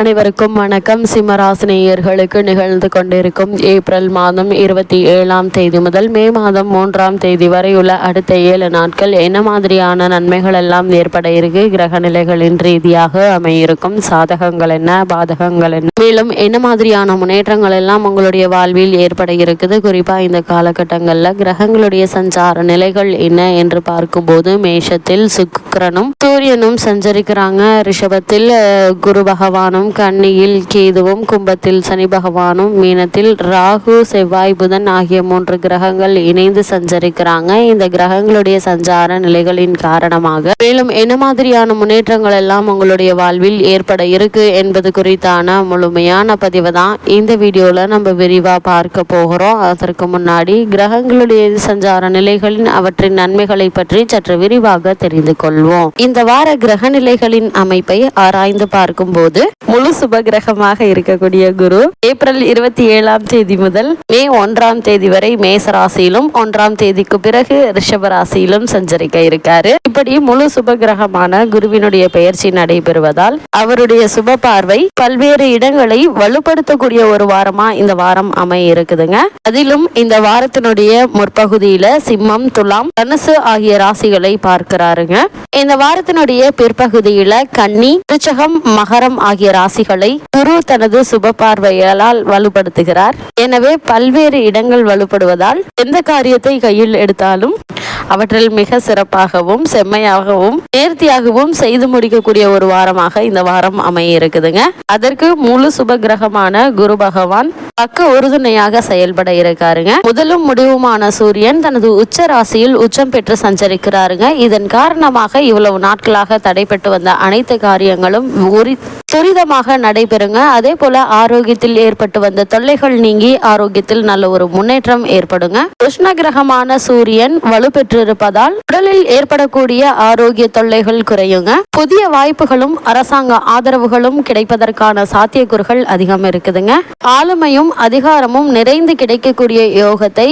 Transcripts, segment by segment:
அனைவருக்கும் வணக்கம். சிம்மராசினியர்களுக்கு நிகழ்ந்து கொண்டிருக்கும் ஏப்ரல் மாதம் இருபத்தி ஏழாம் தேதி முதல் மே மாதம் மூன்றாம் தேதி வரை உள்ள அடுத்த ஏழு நாட்கள் என்ன மாதிரியான நன்மைகள் எல்லாம் ஏற்பட இருக்கு? கிரக நிலைகளின் ரீதியாக அமையிருக்கும். சாதகங்கள் என்ன? பாதகங்கள் என்ன? மேலும் என்ன மாதிரியான முன்னேற்றங்கள் எல்லாம் உங்களுடைய வாழ்வில் ஏற்பட இருக்குது? குறிப்பாக இந்த காலகட்டங்களில் கிரகங்களுடைய சஞ்சார நிலைகள் என்ன என்று பார்க்கும்போது மேஷத்தில் சுக்கரனும் சூரியனும் சஞ்சரிக்கிறாங்க. ரிஷபத்தில் குரு பகவானும் கன்னியில் கேதுவும் கும்பத்தில் சனி பகவானும் மீனத்தில் ராகு செவ்வாய் புதன் ஆகிய மூன்று கிரகங்கள் இணைந்து சஞ்சரிக்கிறாங்க. இந்த கிரகங்களுடைய சஞ்சார நிலைகளின் காரணமாக மேலும் என்ன மாதிரியான முன்னேற்றங்கள் எல்லாம் உங்களுடைய வாழ்வில் ஏற்பட இருக்கு என்பது குறித்தான முழுமையான பதிவு தான் இந்த வீடியோல நம்ம விரிவா பார்க்க போகிறோம். அதற்கு முன்னாடி கிரகங்களுடைய சஞ்சார நிலைகளின் அவற்றின் நன்மைகளை பற்றி சற்று விரிவாக தெரிந்து கொள்வோம். இந்த வார கிரக நிலைகளின் அமைப்பை ஆராய்ந்து பார்க்கும்போது முழு சுபகிரகமாக இருக்கக்கூடிய குரு. ஏப்ரல் இருபத்தி ஏழாம் தேதி முதல் மே ஒன்றாம் தேதி வரை மேச ராசியிலும் ஒன்றாம் தேதிக்கு பிறகு ரிஷப ராசியிலும் சஞ்சரிக்க இருக்காரு. இப்படி முழு சுபகிரகமான குருவினுடைய பயிற்சி நடைபெறுவதால் அவருடைய சுப பார்வை பல்வேறு இடங்களை வலுப்படுத்தக்கூடிய ஒரு வாரமா இந்த வாரம் அமைய இருக்குதுங்க. அதிலும் இந்த வாரத்தினுடைய முற்பகுதியில சிம்மம் துலாம் தனுசு ஆகிய ராசிகளை பார்க்கிறாருங்க. இந்த வாரத்தினுடைய பிற்பகுதியில கன்னி திருச்சகம் மகரம் ஆகிய ராசி ராசிகளை குரு தனது சுப பார்வையால் வலுப்படுத்துகிறார். எனவே பல்வேறு இடங்கள் வலுப்படுவதால் எந்த காரியத்தை கையில் எடுத்தாலும் அவற்றில் மிக சிறப்பாகவும் செம்மையாகவும் நேர்த்தியாகவும் செய்து முடிக்கக்கூடிய ஒரு வாரமாக இந்த வாரம் அமைய இருக்குதுங்க அதற்கு முழு சுப கிரகமான குரு பகவான் பக்க உறுதுணையாக செயல்பட இருக்காருங்க. முதலும் முடிவுமான சூரியன் தனது உச்ச ராசியில் உச்சம் பெற்று சஞ்சரிக்கிறாருங்க. இதன் காரணமாக இவ்வளவு நாட்களாக தடைபட்டு வந்த அனைத்து காரியங்களும் துரிதமாக துரிதமாக நடைபெறுங்க. அதே போல ஆரோக்கியத்தில் ஏற்பட்டு வந்த தொல்லைகள் நீங்கி ஆரோக்கியத்தில் நல்ல ஒரு முன்னேற்றம் ஏற்படுங்க. கிருஷ்ண கிரகமான சூரியன் வலுப்பெற்றிருப்பதால் உடலில் ஏற்படக்கூடிய ஆரோக்கிய தொல்லைகள் குறையுங்க. புதிய வாய்ப்புகளும் அரசாங்க ஆதரவுகளும் கிடைப்பதற்கான சாத்தியக்கூறுகள் அதிகம் இருக்குதுங்க. ஆளுமையும் அதிகாரமும் நிறைந்து கிடைக்கக்கூடிய யோகத்தை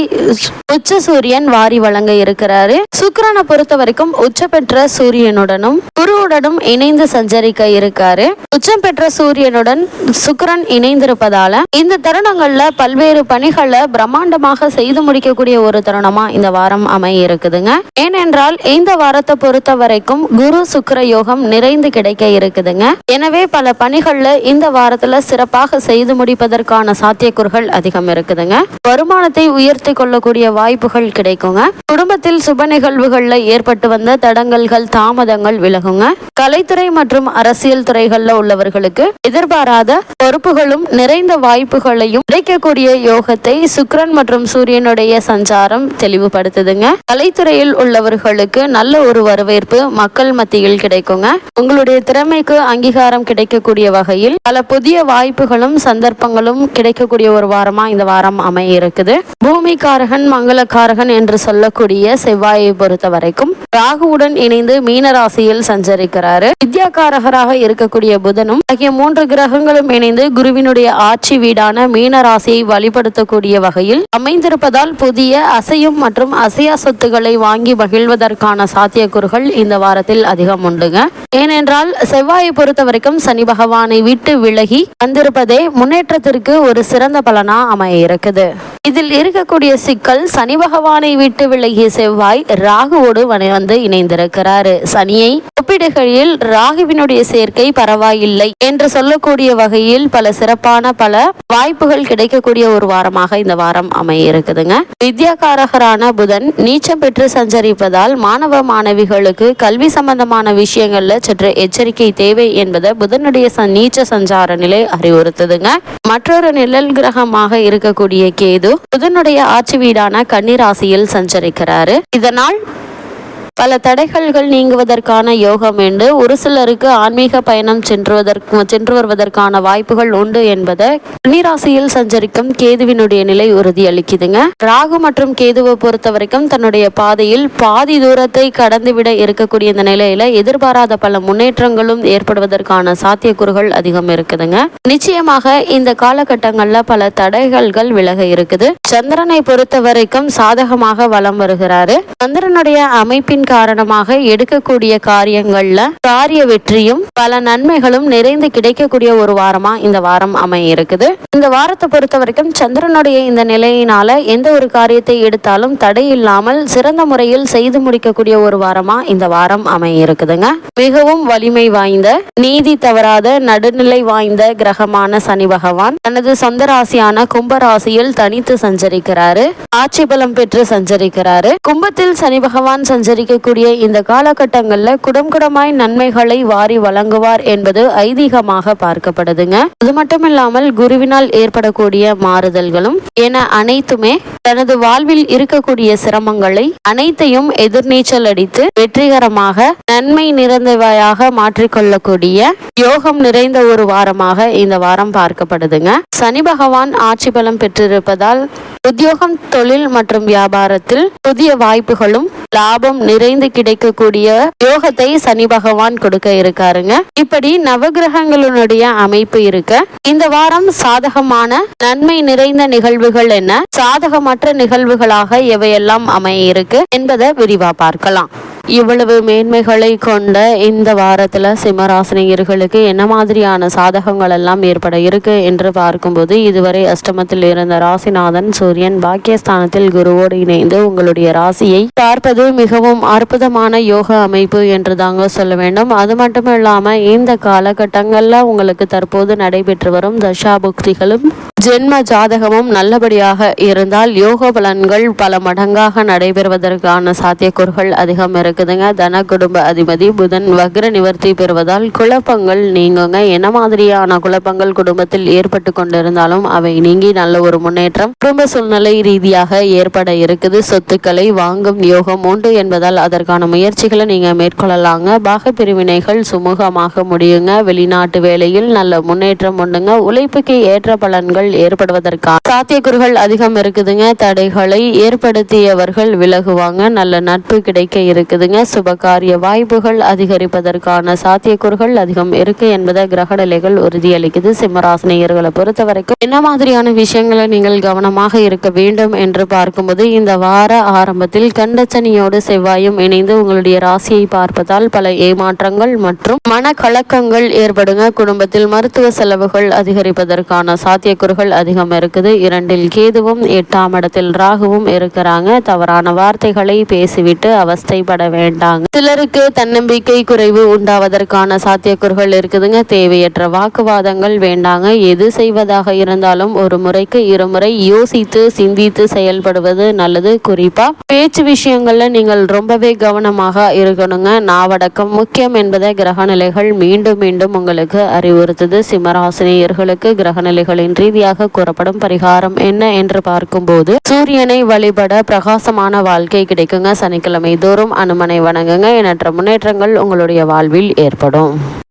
உச்ச சூரியன் வாரி வழங்க இருக்கிறாரு. சுக்கரனை பொறுத்த வரைக்கும் உச்ச பெற்ற சூரியனுடனும் குருவுடனும் இணைந்து சஞ்சரிக்க இருக்காரு. உச்சம் பெற்ற சூரியனுடன் சுக்கரன் இணைந்திருப்பதால இந்த தருணங்கள்ல பல்வேறு பணிகளை பிரம்மாண்டமாக செய்து முடிக்கக்கூடிய ஒரு தருணமா இந்த வாரம் அமைய இருக்குதுங்க ஏனென்றால் இந்த வாரத்தை பொறுத்த வரைக்கும் குரு சுக்கர யோகம் நிறைந்து கிடைக்க இருக்குதுங்க. எனவே பல பணிகள்ல இந்த வாரத்துல சிறப்பாக செய்து முடிப்பதற்கான சாத்தியக்கூறுகள் அதிகம் இருக்குதுங்க. வருமானத்தை உயர்த்தி கொள்ளக்கூடிய வாய்ப்புகள் கிடைக்குங்க. குடும்பத்தில் சுப நிகழ்வுகள்ல ஏற்பட்டு வந்த தடங்கல்கள் தாமதங்கள் விலகுங்க. கலைத்துறை மற்றும் அரசியல் துறைகள்ல உள்ளவர்களுக்கு எதிர்பாராத பொறுப்புகளும் நிறைந்த வாய்ப்புகளையும் கிடைக்கக்கூடிய யோகத்தை சுக்ரன் மற்றும் சூரியனுடைய சஞ்சாரம் தெளிவுபடுத்துதுங்க. கலைத்துறையில் உள்ளவர்களுக்கு நல்ல ஒரு வரவேற்பு மக்கள் மத்தியில் கிடைக்குங்க. உங்களுடைய திறமைக்கு அங்கீகாரம் கிடைக்கக்கூடிய வகையில் பல புதிய வாய்ப்புகளும் சந்தர்ப்பங்களும் கிடைக்கக்கூடிய ஒரு வாரமா இந்த வாரம் அமைய இருக்குது பூமிகாரகன் மங்களக்காரகன் என்று சொல்லக்கூடிய செவ்வாயை பொறுத்த வரைக்கும் ராகுவுடன் இணைந்து மீனராசியில் சஞ்சரிக்கிறாரு. வித்யாகாரகராக இருக்கக்கூடிய புதனும் ஆகிய மூன்று கிரகங்களும் இணைந்து குருவினுடைய ஆட்சி வீடான மீன ராசியை வழிபடுத்தக்கூடிய வகையில் அமைந்திருப்பதால் புதிய அசையும் மற்றும் அசையா சொத்துக்களை வாங்கி மகிழ்வதற்கான சாத்தியக்கூறுகள் இந்த வாரத்தில் அதிகம் உண்டுங்க. ஏனென்றால் செவ்வாயை பொறுத்த வரைக்கும் சனி பகவானை விட்டு விலகி வந்திருப்பதே முன்னேற்றத்திற்கு ஒரு சிறந்த பலனா அமைய இருக்குது இதில் இருக்கக்கூடிய சிக்கல் சனி பகவானை விட்டு விலகிய செவ்வாய் ராகுவோடு வந்து இணைந்திருக்கிறாரு. சனியை ஒப்பிடுகையில் ராகுவினுடைய சேர்க்கை பரவாயில்லை என்று சொல்லக்கூடிய வகையில் பல சிறப்பான பல வாய்ப்புகள் கிடைக்கக்கூடிய ஒரு வாரமாக இந்த வாரம் அமைய இருக்குதுங்க வித்யாகாரகரான புதன் நீச்சம் பெற்று சஞ்சரிப்பதால் மாணவ மாணவிகளுக்கு கல்வி சம்பந்தமான விஷயங்கள்ல சற்று எச்சரிக்கை தேவை என்பதை புதனுடைய ச- நீச்ச சஞ்சார நிலை அறிவுறுத்துதுங்க. மற்றொரு நிழல் கிரகமாக இருக்கக்கூடிய கேது புதனுடைய ஆட்சி வீடான கன்னிராசியில் சஞ்சரிக்கிறாரு. இதனால் பல தடைகள்கள் நீங்குவதற்கான யோகம் உண்டு ஒரு சிலருக்கு ஆன்மீக பயணம் சென்றுவதற்கு சென்று வருவதற்கான வாய்ப்புகள் உண்டு என்பதை கன்னிராசியில் சஞ்சரிக்கும் கேதுவினுடைய நிலை உறுதியளிக்குதுங்க. ராகு மற்றும் கேதுவை பொறுத்த வரைக்கும் தன்னுடைய பாதையில் பாதி தூரத்தை கடந்துவிட இருக்கக்கூடிய இந்த நிலையில எதிர்பாராத பல முன்னேற்றங்களும் ஏற்படுவதற்கான சாத்தியக்கூறுகள் அதிகம் இருக்குதுங்க. நிச்சயமாக இந்த காலகட்டங்கள்ல பல தடைகள்கள் விலக இருக்குது. சந்திரனை பொறுத்த வரைக்கும் சாதகமாக வலம் வருகிறாரு. சந்திரனுடைய அமைப்பின் அதன் காரணமாக எடுக்கக்கூடிய காரியங்கள்ல காரிய வெற்றியும் பல நன்மைகளும் நிறைந்து கிடைக்கக்கூடிய ஒரு வாரமா இந்த வாரம் அமைய இருக்குது இந்த வாரத்தை பொறுத்த வரைக்கும் சந்திரனுடைய இந்த நிலையினால எந்த ஒரு காரியத்தை எடுத்தாலும் தடை இல்லாமல் சிறந்த முறையில் செய்து முடிக்கக்கூடிய ஒரு வாரமா இந்த வாரம் அமைய இருக்குதுங்க மிகவும் வலிமை வாய்ந்த நீதி தவறாத நடுநிலை வாய்ந்த கிரகமான சனி பகவான் தனது சொந்த ராசியான கும்ப ராசியில் தனித்து சஞ்சரிக்கிறாரு. ஆட்சி பலம் பெற்று சஞ்சரிக்கிறாரு. கும்பத்தில் சனி பகவான் சஞ்சரிக்கக்கூடிய இந்த காலகட்டங்கள்ல குடம் குடமாய் நன்மைகளை வாரி வழங்குவார் என்பது ஐதீகமாக பார்க்கப்படுதுங்க. அது மட்டும் இல்லாமல் குருவினால் ஏற்படக்கூடிய மாறுதல்களும் என அனைத்துமே தனது வாழ்வில் இருக்கக்கூடிய சிரமங்களை அனைத்தையும் எதிர்நீச்சல் அடித்து வெற்றிகரமாக நன்மை நிறைந்தவையாக மாற்றிக்கொள்ளக்கூடிய யோகம் நிறைந்த ஒரு வாரமாக இந்த வாரம் பார்க்கப்படுதுங்க. சனி பகவான் ஆட்சி பலம் பெற்றிருப்பதால் உத்தியோகம் தொழில் மற்றும் வியாபாரத்தில் புதிய வாய்ப்புகளும் லாபம் நிறைந்து கிடைக்கக்கூடிய யோகத்தை சனி பகவான் கொடுக்க இருக்காருங்க. இப்படி நவகிரகங்களுடைய அமைப்பு இருக்க இந்த வாரம் சாதகமான நன்மை நிறைந்த நிகழ்வுகள் என்ன? சாதகமற்ற நிகழ்வுகளாக எவையெல்லாம் அமைய இருக்கு என்பதை விரிவா பார்க்கலாம். இவ்வளவு மேன்மைகளை கொண்ட இந்த வாரத்துல சிம்மராசினியர்களுக்கு என்ன மாதிரியான சாதகங்கள் எல்லாம் ஏற்பட இருக்கு என்று பார்க்கும்போது இதுவரை அஷ்டமத்தில் இருந்த ராசிநாதன் சூரியன் பாக்கியஸ்தானத்தில் குருவோடு இணைந்து உங்களுடைய ராசியை பார்ப்பது மிகவும் அற்புதமான யோக அமைப்பு என்று தாங்க சொல்ல வேண்டும். அது மட்டும் இந்த காலகட்டங்கள்ல உங்களுக்கு தற்போது நடைபெற்று வரும் தசாபுக்திகளும் ஜென்ம ஜாதகமும் நல்லபடியாக இருந்தால் யோக பலன்கள் பல மடங்காக நடைபெறுவதற்கான சாத்தியக்கூறுகள் அதிகம் இருக்குதுங்க. தன குடும்ப அதிபதி புதன் வக்ர நிவர்த்தி பெறுவதால் குழப்பங்கள் நீங்குங்க. என்ன மாதிரியான குழப்பங்கள் குடும்பத்தில் ஏற்பட்டு கொண்டிருந்தாலும் அவை நீங்கி நல்ல ஒரு முன்னேற்றம் குடும்ப சூழ்நிலை ரீதியாக ஏற்பட இருக்குது. சொத்துக்களை வாங்கும் யோகம் உண்டு என்பதால் அதற்கான முயற்சிகளை நீங்க மேற்கொள்ளலாங்க. பாக பிரிவினைகள் சுமூகமாக முடியுங்க. வெளிநாட்டு வேலையில் நல்ல முன்னேற்றம் உண்டுங்க. உழைப்புக்கு ஏற்ற பலன்கள் ஏற்படுவதற்கான சாத்தியக்கூறுகள் அதிகம் இருக்குதுங்க. தடைகளை ஏற்படுத்தியவர்கள் விலகுவாங்க. நல்ல நட்பு கிடைக்க இருக்குதுங்க. சுபகாரிய வாய்ப்புகள் அதிகரிப்பதற்கான சாத்தியக்கூறுகள் அதிகம் இருக்கு என்பதை கிரக நிலைகள் உறுதியளிக்குது. சிம்மராசினியர்களை பொறுத்த வரைக்கும் என்ன மாதிரியான விஷயங்களை நீங்கள் கவனமாக இருக்க வேண்டும் என்று பார்க்கும்போது இந்த வார ஆரம்பத்தில் கண்டச்சனியோடு செவ்வாயும் இணைந்து உங்களுடைய ராசியை பார்ப்பதால் பல ஏமாற்றங்கள் மற்றும் மன கலக்கங்கள் ஏற்படுங்க. குடும்பத்தில் மருத்துவ செலவுகள் அதிகரிப்பதற்கான சாத்தியக்கூறுகள் அதிகம் இருக்குது. இரண்டில் கேதுவும் எட்டாம் இடத்தில் ராகுவும் இருக்கிறாங்க. தவறான வார்த்தைகளை பேசிவிட்டு அவஸ்தைப்பட வேண்டாங்க. சிலருக்கு தன்னம்பிக்கை குறைவு உண்டாவதற்கான சாத்தியக்கூறுகள் இருக்குதுங்க. தேவையற்ற வாக்குவாதங்கள் வேண்டாங்க. எது செய்வதாக இருந்தாலும் ஒரு முறைக்கு இருமுறை யோசித்து சிந்தித்து செயல்படுவது நல்லது. குறிப்பா பேச்சு விஷயங்கள்ல நீங்கள் ரொம்பவே கவனமாக இருக்கணுங்க. நாவடக்கம் முக்கியம் என்பதை கிரகநிலைகள் மீண்டும் மீண்டும் உங்களுக்கு அறிவுறுத்துது. சிம்மராசினியர்களுக்கு கிரகநிலைகளின் ரீதியாக கூறப்படும் பரிகாரம் என்ன என்று பார்க்கும்போது சூரியனை வழிபட பிரகாசமான வாழ்க்கை கிடைக்குங்க. சனிக்கிழமை தோறும் அனுமனை வணங்குங்க. எண்ணற்ற முன்னேற்றங்கள் உங்களுடைய வாழ்வில் ஏற்படும்.